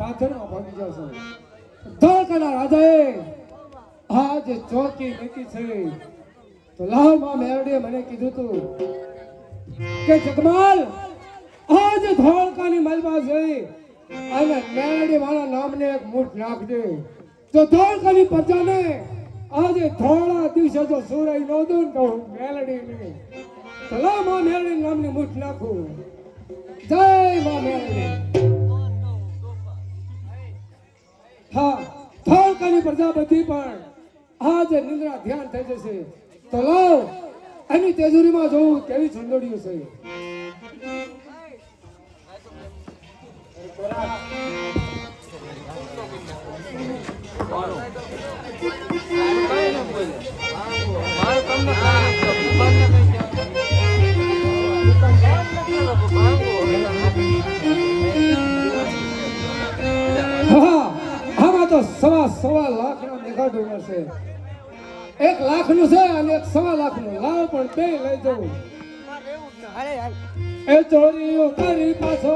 પાથરમાં ભાગી જશો. ધોળકાના રાજાએ આ જે ચોકી મૂકી છે. તો લાવમાં મેરડીએ મને કીધું તું કે જગમાલ, આજ ધોળકાની મલબા જઈ અને મેરડી મારા નામને એક મૂઠ નાખજે. તો ધોળકાની પ્રજાને આજે થોડા દિવસે જો સુરાઈ નો દઉં તો હું મેલડી નહીં તો લાવમાં મેરડી નામની મૂઠ નાખું. જય માં મેરડી. હા ધોળકાની પ્રજા બધી પણ આજે નિંદ્રા ધ્યાન થઈ જશે. તો લાવ, એની તેજુરીમાં જોવું કેવી સુંદરીઓ છે. છે. એક લાખનું છે અને એક સવા લાખનું. લાવ પણ બે લઈ જવું. એ ચોરીઓ કરી પાછો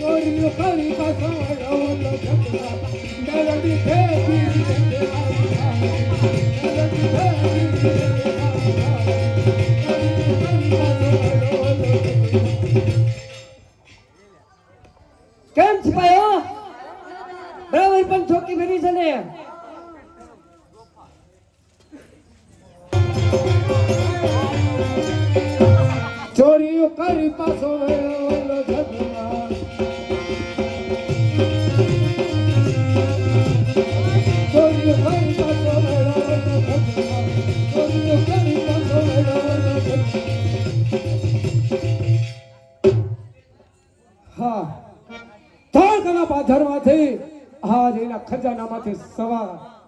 ચોરીઓ કરી પાછો ફેરવી જગલા. મેલડી ફેરવી જગલા. ચોરીઓ કરી પાછો વળાવલો જગલા. કેમ છુપાયો બરાબર ચોકી ભરી છે ને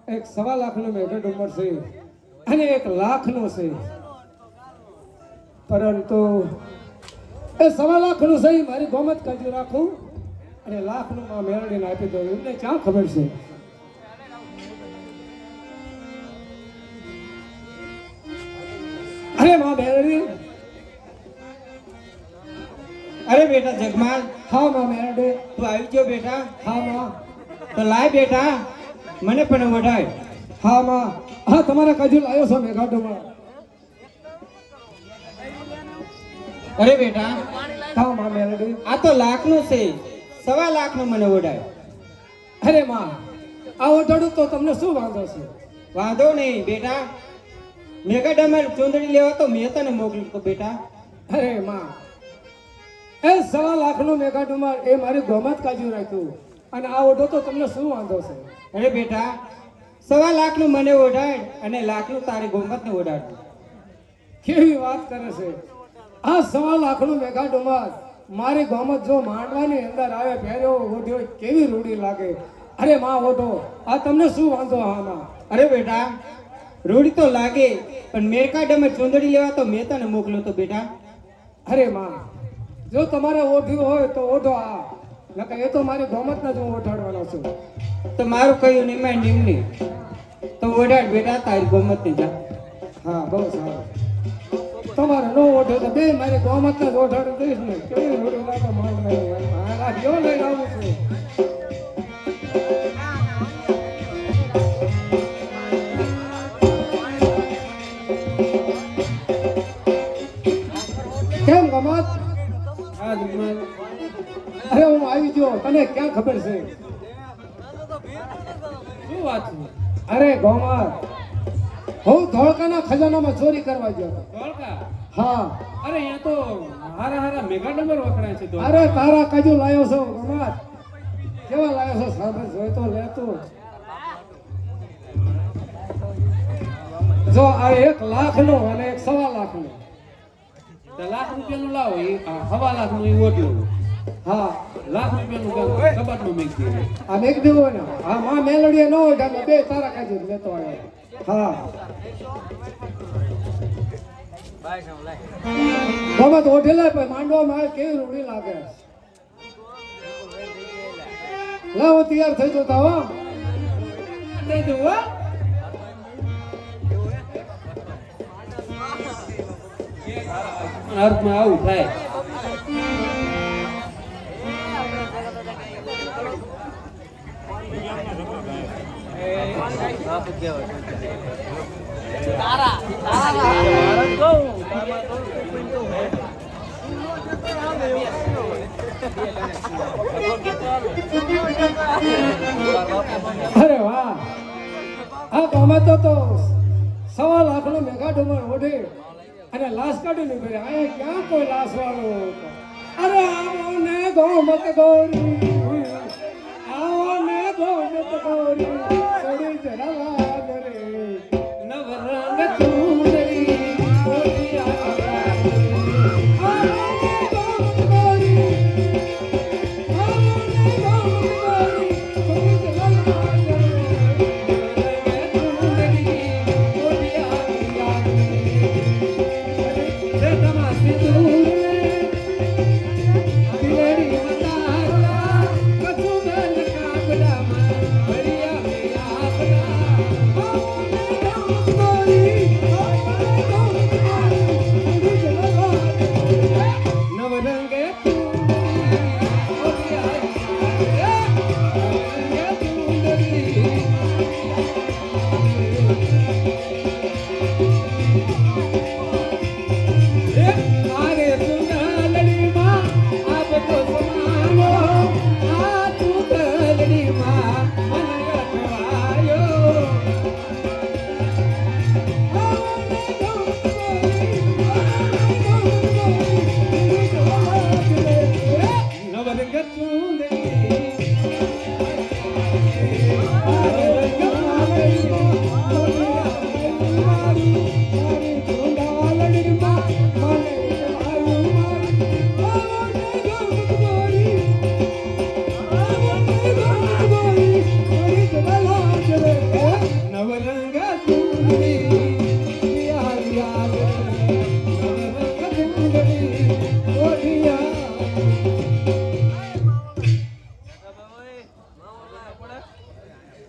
એક સવા લાખનો મેઘ ડુંગર છે અને એક લાખનો છે. પરંતુ એ સવા લાખનું છે મારી ગોમત કાજુ રાખું અને લાખનું માં મેળવીને આપી દઉં. એમને ક્યાં ખબર છે? અરે માં મેળવી અરે બેટા જગમાલ. હા માં મેળવી તું આવી ગયો બેટા? હા માં. તો લાય બેટા. મને પણ વઢાય હા, માં. હા, તમારા કાજુ લાવ્યો છો મેઘાટોમાં. અરે બેટા ખાવમાં મેલડી. આ તો લાખનું છે. સવા લાખનું મને વઢાય અરે, માં આ ઓઢાડું તો તમને શું વાંધો છે? વાંધો નહીં, બેટા. મેગા ડમર ચૂંદડી લેવા તો મેં તને મોકલ્યું તો, બેટા. અરે, માં. એ સવા લાખનું મેઘા ડુમાર એ મારી ગોમત કાજુ રાખ્યું. અને આ ઓઢો તો તમને શું વાંધો છે? અરે બેટા સવા લાખનું મને ઓઢાય અને લાખનું તારી ગોમતને ઓઢાડ. કેવી વાત કરે છે? આ સવા લાખનું મેઘા ડુમાર મારી ગોમત જો માંડવાની અંદર આવે પહેર્યો ઓઢ્યો કેવી રૂડી લાગે. અરે માં ઓઢો આ તમને શું વાંધો આમાં અરે બેટા રૂડી તો લાગે પણ મેકા અમે ચૂંદડી લેવા તો મેં તને મોકલ્યો તો બેટા. અરે માં જો તમારે ઓઢ્યું હોય તો ઓઢો આ. નકર એ તો મારી ગોમતને જ હું ઓઢાડવાનો છું. તો મારું કયું નિમાય નિમની તો ઓઢાડ બેટા, તારી ગોમતને જા. હા, બહુ સારું. તમારે નો ઓઢો તો બે, મારી ગોમતને જ ઓઢાડું દઈશ ને. કેવી રોટી લાગે માંડવાની હા જો લઈને આવું છું. કેમ ગમત? હા અરે હું આવી ગયો. તને ક્યાં ખબર છે? શું વાત છે? અરે ગોમર હું ધોળકાના ખજાનામાં ચોરી કરવા ગયો. ધોળકા? હા. અરે અહીંયા તો હારા હારા મેગા નંબર વખણાય છે અરે તારા કાજુ લાયો છો ગોમર. કેવા લાયો છો સાંભળ જોઈ તો લેતો જો આ એક લાખ નો અને એક સવા લાખ નો લાખ લાખ રૂપિયાનું લાવો એ હવા લાખનું એ ઓટલું. હા લાખ રૂપિયાનું કામ કબાટમાં મેક દે આ મેક દેવો ને હા માં મેલડીએ ન હોય એટલે બે તારા કાજુ લેતો આવ્યો હા. ગમત ઓઢેલા પણ માંડવામાં આવે કેવી રૂડી લાગે? લાવો તૈયાર થઈ જતા હો. અર્થમાં આવું થાય. અરે વાહ. આ ગામમાં તો સવા લાખનો મેઘા ડુમર ઓઢે અને લાશ કાઢી નીકળે અહીંયા ક્યાં કોઈ લાશ વાળો અરે આવો ને ગોમત ગૌરી આવો ને ગોમત ગૌરી થોડી જરા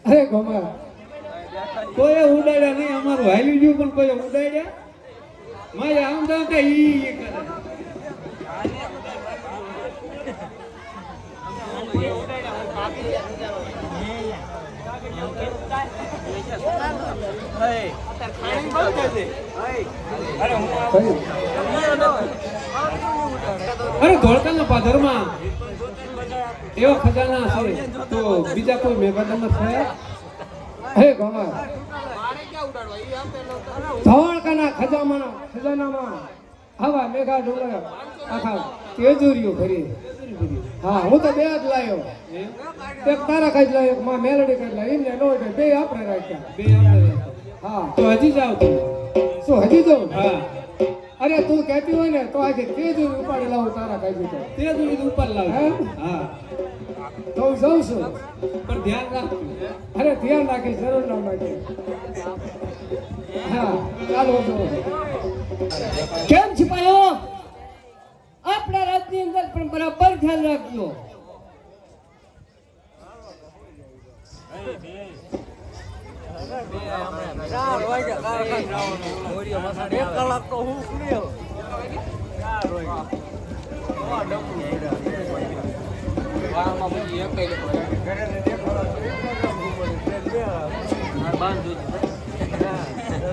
અરે ગમા. કોઈ ઉડાડ્યા નહીં, અમારું હાલ્યું ગયું પણ કોઈ ઉડાડ્યા મારે આમ તો કે ઈ ઈ કરે. અરે ધોળકાના પાદરમાં એવા ખજાના છે. તો બીજા કોઈ મેઘાડામાં છે? હે ગોમા ધોળકાના ખજામાં ખજાનામાં હવા મેઘા ડુંગર આખા તેજુરીઓ ભરી હા હું તો બે જ લાયો. એક તારા કઈ લાયો એક માં મેલડી કરી લાયો. એમને નો એટલે બે આપણે રાખ્યા. બે આપણે હા તો હજી જાવ તું શું હજી જાઉં હા. અરે તું કહેતી હોય ને તો આજે તેજુરી ઉપાડી લાવું તારા કાજી તો તે જ ઉપાડી લાવું. હા? તો હું જઉં છું. પણ ધ્યાન રાખજો. અરે ધ્યાન રાખીશ જરૂર ના માટે. હા ચાલો જો. કેમ છુપાયો આપણા રાજની અંદર પણ બરાબર ખ્યાલ રાખજો.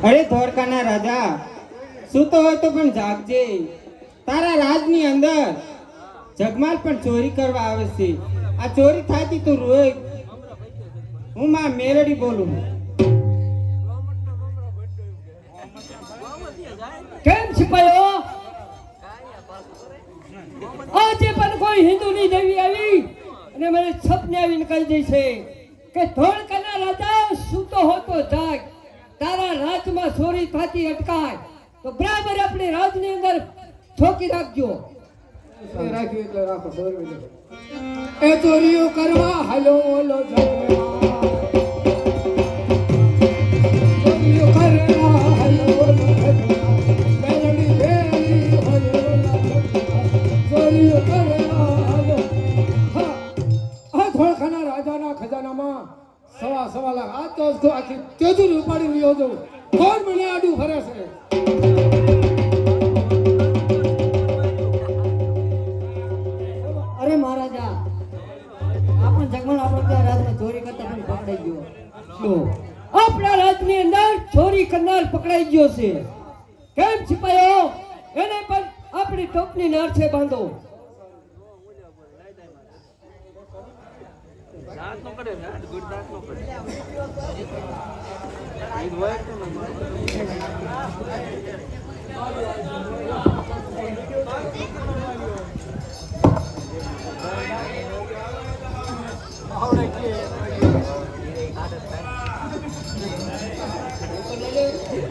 અરે ધોળકાના રાજા સૂતો હોય તો પણ જાગજે. તારા રાજની અંદર જગમાલ પણ ચોરી કરવા આવે છે. આ ચોરી થાતી તું રોય. હું માં મેલડી બોલું. કેમ આજે પણ કોઈ હિન્દુની દેવી આવી અને મને સપને આવીને કહી દે છે કે ધોળકાના રાજા સૂતો હોતો જાગ, તારા રાજમાં ચોરી થતી અટકાય. તો બરાબર આપણે રાજની અંદર ચોકી રાખજો. રાખ્યું એટલે રાખો એ ચોરીઓ કરવા, હલો હલો જગમાં. લાખ આ તો તો આખી તેજુરી ઉપાડી રહ્યો હતો કોણ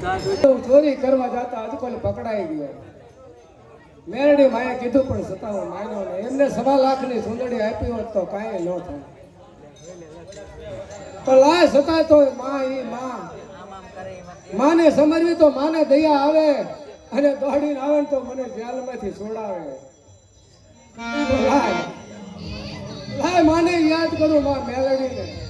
ચોરી કરવા જતા અજકોલ પકડાઈ ગયા. મેરડી માએ કીધું પણ છતાં હું માન્યો ને એમને સવા લાખની સુંદડી આપી હોત તો કાંઈ ન થાય. તો લાય છતાં તો માં ઈ માં. માને સમજવી તો માને દયા આવે અને દોડીને આવે તો મને જેલમાંથી છોડાવે. લાય. લાય, માને યાદ કરું માં મેલડીને.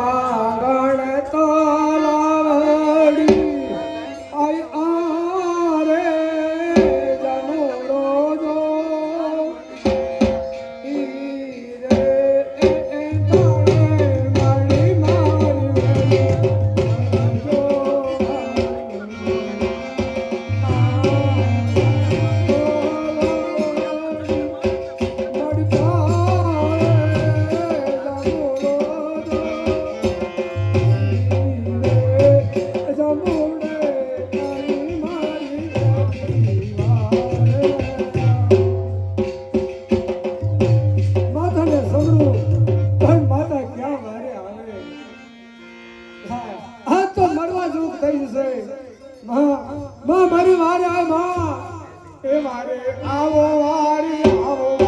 વારે એ વારે આવો વારે આવો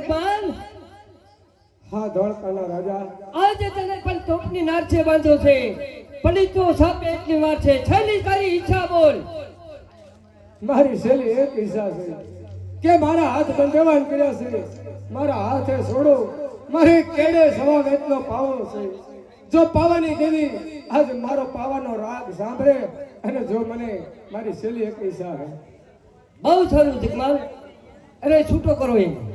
જપાન હા ધોળકાના રાજા. આજે તને પણ તોપની નારચે બાંધો છે. પડી તો સાપ એકની વાર છે. છેલ્લી તારી ઈચ્છા બોલ. મારી છેલ્લી એક ઈચ્છા છે કે મારા હાથ બંધેવાન કર્યા છે. મારા હાથે છોડો મારે કેડે સવા વેતનો પાવો છે. જો પાવાની દેવી આજ મારો પાવાનો રાગ સાંભળે અને જો મને મારી છેલ્લી એક ઈચ્છા છે. બહુ સારું જગમાલ. અરે છૂટો કરો એમ.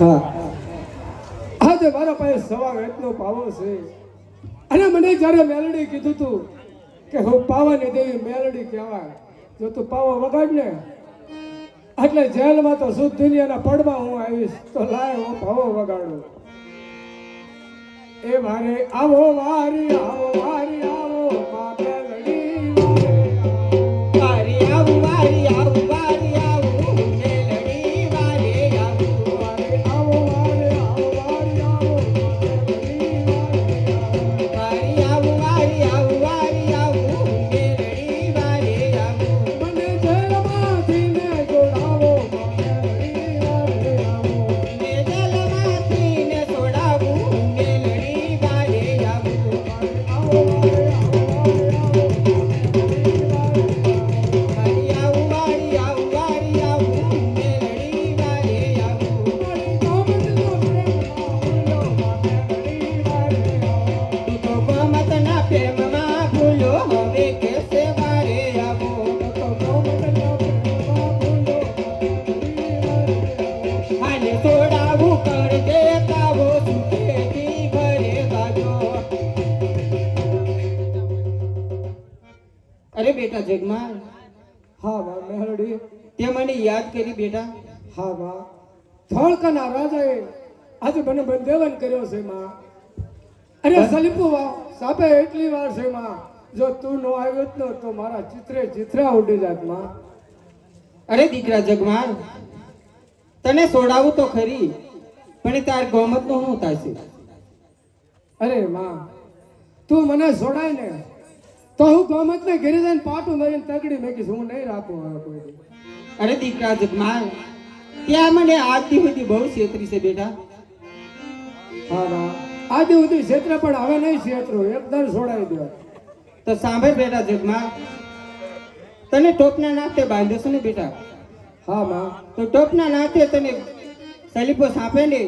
હા. આજે મારા પાસે સવા વેતનો પાવો છે. અને મને જ્યારે મેલડી કીધું તું કે હું પાવાની દેવી મેલડી કહેવાય, જો તું પાવો વગાડ ને, એટલે જેલમાં તો શુદ્ધ દુનિયાના પડમાં હું આવીશ, તો લાય હું પાવો વગાડું. એ મારે, આવો વારી આવો વારી ધોળકાના રાજાએ આજે મને બંધેવન કર્યો છે માં. અરે સલીપુ સાપે એટલી વાર છે માં જો તું નો આવ્યો જ ન તો મારા ચિત્રે ચિત્રા ઉડી જાતમાં. અરે દીકરા જગમાન તને સોડાવું તો ખરી પણ તાર ગોમતનું શું થશે અરે માં તું મને છોડાય ને તો હું ગોમત ને ઘેરી જઈને પાટું મારીને તગડી મેકીશ હું નહીં રાખું હવે કોઈ અરે દીકરા જગમાલ ત્યાં મને આજથી સુધી બહુ છેતરી છે બેટા. હા આજે સુધી ક્ષેત્ર પણ હવે નહીં ક્ષેત્રો એકદમ છોડાવી દો તો સાંભળ બેટા જગમાં. તને ટોપના નાતે બાંધ્યો છે ને બેટા? હા માં. તો ટોપના નાતે તને સલીપો સાંપે ને?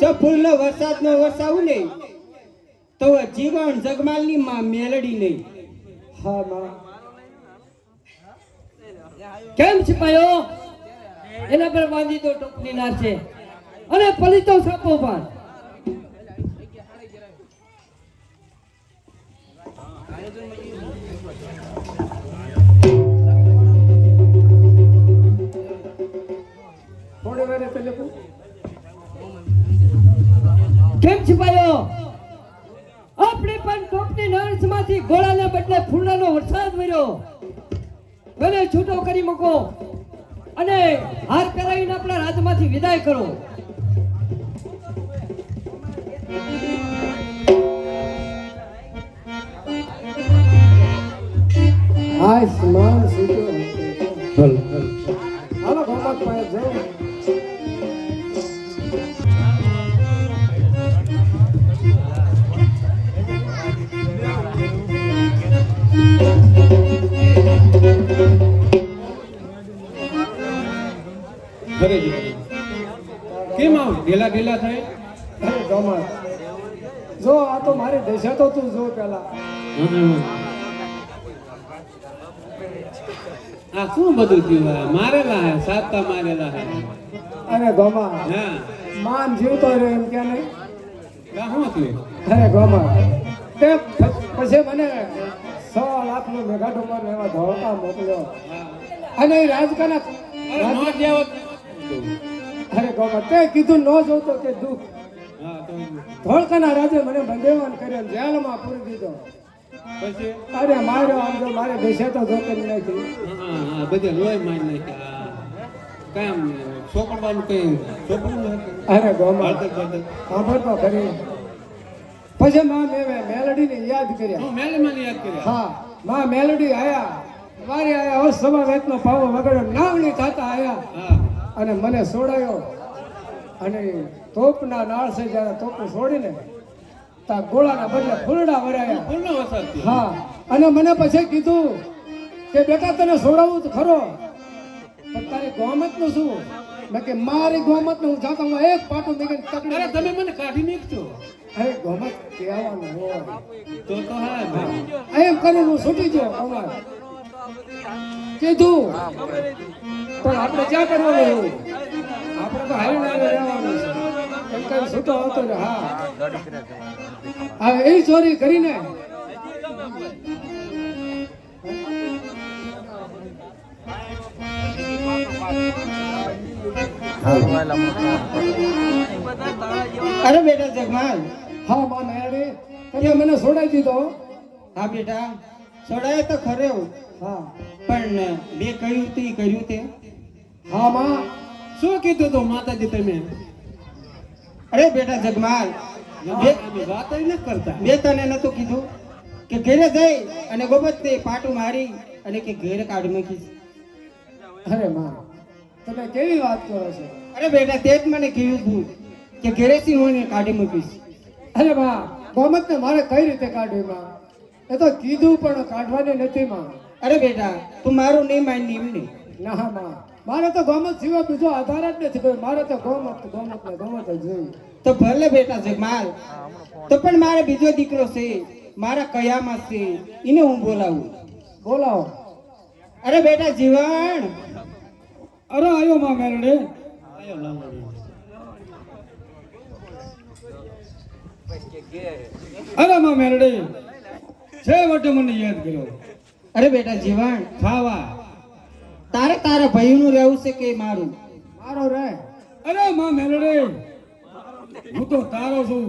જો ફૂલનો વરસાદ નો વરસાવું ને તો જીવન જગમાલની માં મેલડી નહીં. હા માં. કેમ છીપાયો એના પર બાંધી દો ટોપની છે. અને પલિતો સાપો પણ કેમ છુપાયો આપણે પણ ટોપની નર્સમાંથી ગોળાના બદલે ફૂલડાનો વરસાદ વર્યો ભલે છૂટો કરી મૂકો. અને હાર પહેરાવીને આપણા રાજમાંથી વિદાય કરો. આયુષ્માન સીધો. હાલો. અરે જો આ તો મારી દશા તો તું જો પેલા. આ શું બધું થયું? મારેલા હે સાતતા મારેલા હે. અરે ગોમા હા. માન જીવતો રહ્યો એમ કે નહીં? કા શું થયું? અરે ગોમા તે પછી મને સો લાખનો મેઘા ડુમર એવા ધોળકા મોકલ્યો. અને રાજકાના અરે ગોમા તે કીધું ન જોતો કે દુઃખ. ધોળકાના રાજે મને બંદેવાન કર્યો જેલમાં પૂરી દીધો. પછી? અરે માર્યો આમ તો મારે દશા તો હા હા બધે લોહી મારી નાખ્યા. કામ ચોપડવાનું કઈ ચોપડવાનું અરે હળદર સાંભળ તો ખરી. પછી માં મેં મેલડીને યાદ કર્યા. હું મેલે યાદ કર્યા? હા માં મેલડી આયા. વારી આયા હવે સવા રાતનો પાવો વગડ્યો નાવણી થતા આયા. અને મને છોડાયો અને તોપના નાળ છે જ્યારે તોપ છોડીને તા ગોળાના બદલે ફૂલડા વરાયા. ફૂલનો વરસાદ હા. અને મને પછી કીધું કે બેટા તને છોડાવું તો ખરો. પણ તારી ગોમતનું શું? મેં કે મારી ગોમત હું જાતો હું એક પાટું મેં તકડી તમે મને કાઢી નાખજો. અરે ગોમત કહેવાનું હોય. તો તો હા એમ. કરીને હું છૂટી ગયો અમાર. કીધું. પણ આપણે ક્યાં કરવાનું? એવું આપણે તો હારી ના રહેવાનું છે. કઈ સુતો હતો હા. હા એ ચોરી કરીને અરે બેટા જગમાલ હા માં મેળી તમે મને છોડાઈ દીધો. હા બેટા. છોડાય તો ખરો. હા. પણ બે કહ્યું તે કર્યું તે. હા માં શું કીધું તું માતાજી તમે? અરે બેટા જગમાલ વાત નથી કરતા. મેં તને નતું કીધું કે ઘેરે જઈ અને ગોબત તે પાટું મારી અને કે ઘેર કાઢી મૂકી અરે માં તમે કેવી વાત કરો છો? અરે બેટા તે જ મને કીધું હતું કે ઘેરેથી હું કાઢી મૂકીશ. અરે માં ગોમત ને મારે કઈ રીતે કાઢવી માં એ તો કીધું પણ કાઢવાની નથી માં. અરે બેટા તું મારું નહીં માની એમને. ના માં. મારે તો ગોમત સિવાય બીજો આધાર જ નથી ભાઈ. મારે તો ગોમત ગોમત ને ગોમત જ જોઈએ. તો ભલે બેટા છે માલ તો પણ મારે બીજો દીકરો છે મારા કયામાં છે એને હું બોલાવું? બોલાવો. અરે બેટા જીવણ અરે આવ્યો માં મેરડે અરે માં મેરડે છે વટે મને યાદ કર્યો. અરે બેટા જીવણ ખાવા. તારે તારા ભાઈનું રહેવું છે કે મારું? મારો રે. અરે માં મેલડે હું તો તારો છું.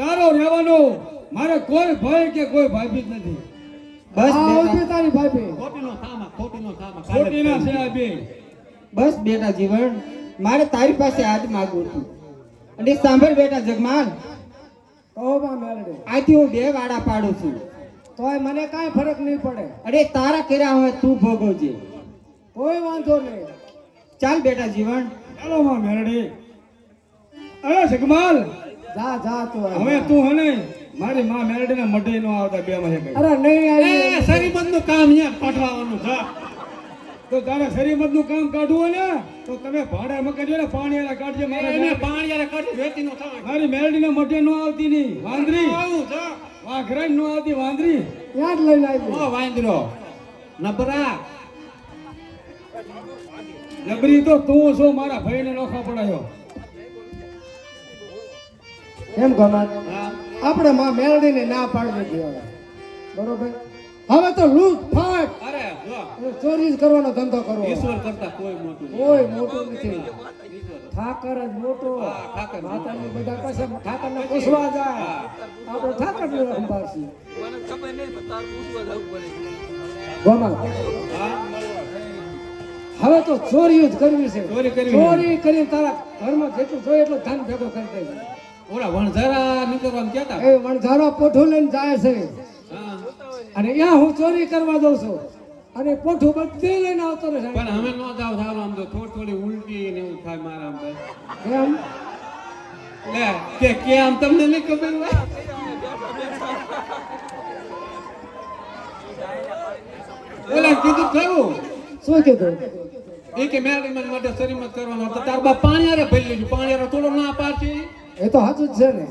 તારો રહેવાનો. મારે કોઈ ભય કે કોઈ ભાભી જ નથી. બસ આ બેટા. આવતી તારી ભાભી. ખોટીના છે આ બે. બસ બેટા જીવન. મારે તારી પાસે આજ માગવું હતું. અને સાંભળ બેટા જગમાલ. કહો માં મેલડી આથી હું બે વાડા પાડું છું. તોય મને કાંઈ ફરક નહીં પડે. અરે તારા કર્યા હોય તું ભોગવજે. કોઈ વાંધો નહીં. ચાલ બેટા જીવન. ચાલો માં મેરડી. અરે સગમાલ જા જા તું હવે. તું હને મારી માં મેરડી ને મઢે નો આવતા બે માં અરે નહીં આવી સરીમતનું કામ અહીંયા કાઢવાનું છે તો તારે સરીમતનું કામ કાઢવું ને તો તમે ભાડા મકાજો ને પાણી વાળા કાઢજે મારે એને પાણી વાળા કાઢી વેતી નો થાય. મારી મેરડી ને મઢે નો આવતી નહીં. વાંદરી. વાઘરા નો આવતી વાંદરી. જ લઈને આવી. વાંદરો નબરા. જબરી તો તું છો મારા ભાઈને નોખા પડાયો એમ ગમા? આપણે માં મેલડીને ના પાડવી જોઈએ બરોબર? હવે તો લૂટ ફાટ. અરે ચોરી કરવાનો ધંધો કરવો. ઈશ્વર કરતા કોઈ મોટું. કોઈ મોટું નથી. ઠાકર જ મોટો. ઠાકર મોટો. માતાની બધા પાસે ઠાકર ને પૂછવા જાય. આપણે ઠાકર ને સંભાળશું. ગોમા. હવે તો ચોરી જ કરવી છે. ચોરી કરવી. ચોરી કરીને તારા ઘરમાં જેટલું જોઈએ એટલું ધન ભેગો કરી દેજો ઓલા વણઝારા નીકળવાનું કહેતા? એ વણઝારા પોઠું લઈને જાય છે. અને ત્યાં હું ચોરી કરવા દઉં છું. અને પોઠું બધે લઈને આવતો રહે પણ અમે નો જાવ સારું આમ તો થોડી થોડી ઉલટી ને એવું થાય મારા આમ તો. એમ? લે કે કે આમ તમને નહીં ખબર હોય? ઓલા કીધું ખરું શું કીધું એ કે મેરી મન માટે સરીમત કરવાનો હતો. તાર બા પાણી હારે ભરી લેજો પાણી આરે થોડો ના પાડશે એ તો સાચું જ છે ને.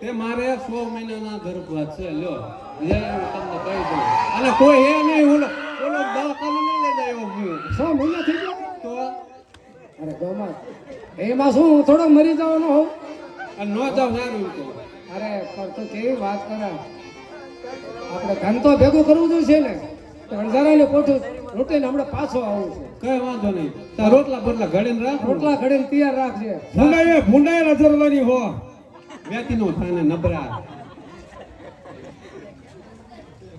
તે મારે સો મહિનાના ગર્ભવા છે. લ્યો એ તમને કહી દઉં. અને કોઈ હે નહીં ઓલો ઓલો દવાખાને ન લઈ જાય એવું હું મહિના થઈ ગયા? તો? અરે ગોમાં એમાં શું હું થોડોક મરી જવાનો હોઉં? અને ન જાવ સારું તો. અરે પણ તો કેવી વાત કરે આપણે ધન તો ભેગું કરવું જોઈએ ને. અણધારાને પોઠું રોટલી હમણાં પાછો આવું છે. કઈ વાંધો નહીં. તાર રોટલા બોટલા ઘડીને રાખ. રોટલા ઘડીને તૈયાર રાખજે. ભૂંડાએ ભૂંડાએ રજરવાની હો. વ્યક્તિ નો થાને નબરા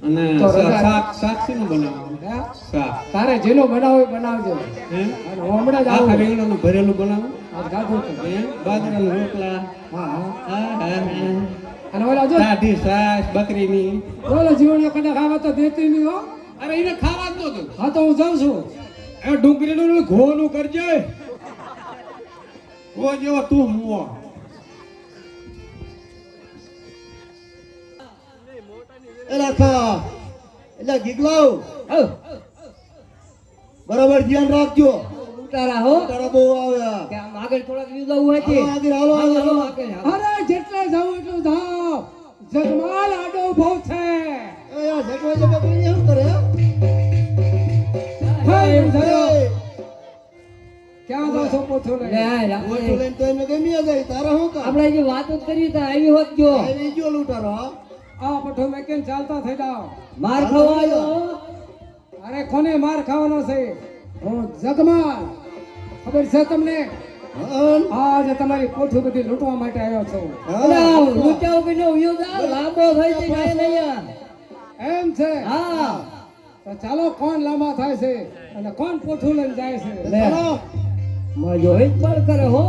અને તો શાક શાક શેનું બનાવવાનું? શાક. તારે જેનો બનાવો બનાવજો. અને હમણાં જ આખા રીંગણાનું ભરેલું બનાવું? આજ ગાધું છે. બાજરાના રોટલા. હા હા. હા હા હા. અને ઓલા જો સાદી બકરી બકરીની. ઓલા જીવન કદાચ ખાવા તો દેતી નહીં હો. અરે એને ખાવા જ નહોતું હા તો હું જાઉં છું. એ ડુંગળીનું ને ઘોનું કરજે. ઘો જેવો તું મુવો એલા ખા એટલે ગીગલાવ. બરાબર ધ્યાન રાખજો. ઉતારા હો. તારા બહુ આવ્યા કે આમ આગળ થોડાક વ્યૂ જવું હોય છે આગળ, હાલો, હાલો. અરે જેટલે જાઉં એટલું જાવ જગમાલ આડો ભાવ છે. એ યાર ઝટવા ઓછું લે. લઈને તો એમને ગમી ગઈ. તારા શું કામ? આપણે જે વાતો કરી તો આવી હોત જો. આવી ગયો લૂંટારો આ પઠો મેં કેમ ચાલતા થઈ જાવ માર ખવાયો અરે કોને માર ખાવાનો છે? હું જગમાલ. ખબર છે તમને? હા, આજે તમારી કોઠું બધી લૂંટવા માટે આવ્યો છું. હા. લૂંટાવ કે નો વ્યૂ લાંબો થઈ છે જાય નહીં એમ છે? હા. તો ચાલો કોણ લાંબા થાય છે? અને કોણ પોઠું લઈને જાય છે? લે ચાલો. મજો જ પણ કરે હો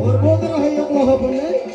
ઓર બોદર હે એકલો